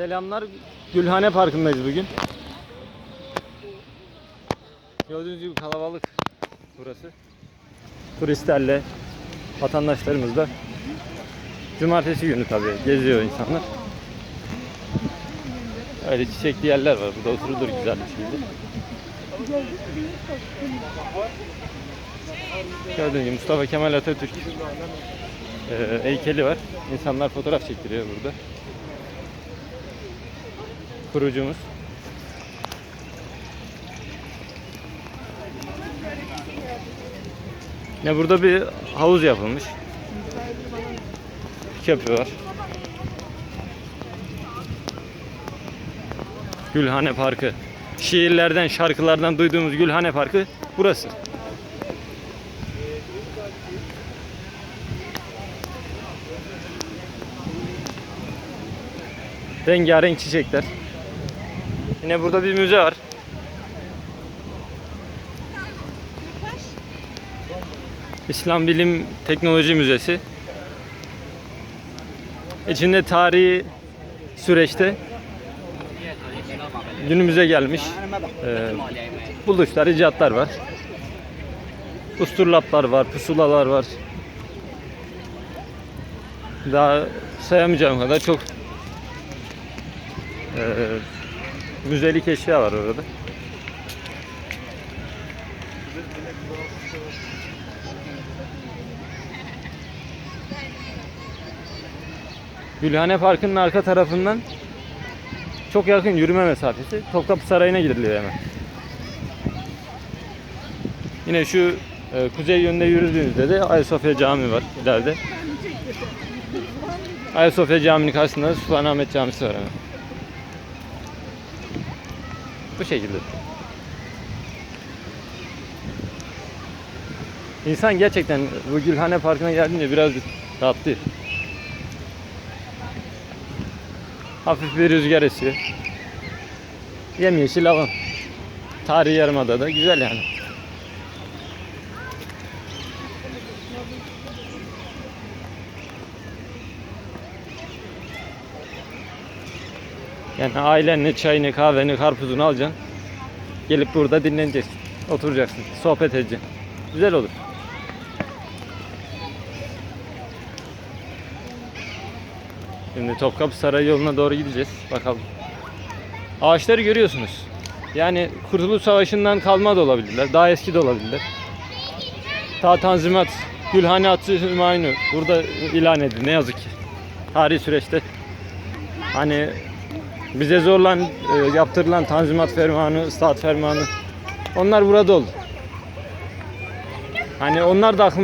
Selamlar. Gülhane Parkı'ndayız bugün. Gördüğünüz gibi kalabalık burası. Turistlerle, vatandaşlarımız da. Cumartesi günü tabii geziyor insanlar. Öyle çiçekli yerler var. Burada oturulur güzel bir şekilde. Gördüğünüz gibi Mustafa Kemal Atatürk e, heykeli var. İnsanlar fotoğraf çektiriyor burada. Kurucumuz. Ne burada bir havuz yapılmış. Köprü var. Gülhane Parkı. Şiirlerden, şarkılardan duyduğumuz Gülhane Parkı burası. Rengarenk çiçekler. Yine burada bir müze var. İslam Bilim Teknoloji Müzesi. İçinde tarihi süreçte günümüze gelmiş e, buluşlar, icatlar var. Usturlaplar var, pusulalar var. Daha sayamayacağım kadar çok e, müzelik eşya var orada. Gülhane Parkı'nın arka tarafından çok yakın yürüme mesafesi. Topkapı Sarayı'na gidiliyor hemen. Yine şu e, kuzey yönünde yürüdüğünüzde de Ayasofya Camii var ileride. Ayasofya Camii'nin karşısında Sultanahmet Camisi var hemen. Bu şekilde. İnsan gerçekten bu Gülhane Parkı'na geldiğinde biraz rahatlıyor. Hafif bir rüzgar esiyor. Yemyeşil alan. Tarihi Yarımada da güzel yani. Yani ailenle çayını, kahveni, karpuzunu alacaksın. Gelip burada dinleneceksin. Oturacaksın. Sohbet edeceksin. Güzel olur. Şimdi Topkapı Sarayı yoluna doğru gideceğiz. Bakalım. Ağaçları görüyorsunuz. Yani Kurtuluş Savaşı'ndan kalma da olabilirler. Daha eski de olabilirler. Ta Tanzimat, Gülhane Atı Hümayunu burada ilan edildi ne yazık ki. Tarihi süreçte. Hani bize zorlan e, yaptırılan Tanzimat Fermanı, Islahat Fermanı onlar burada oldu. Hani onlar da aklıma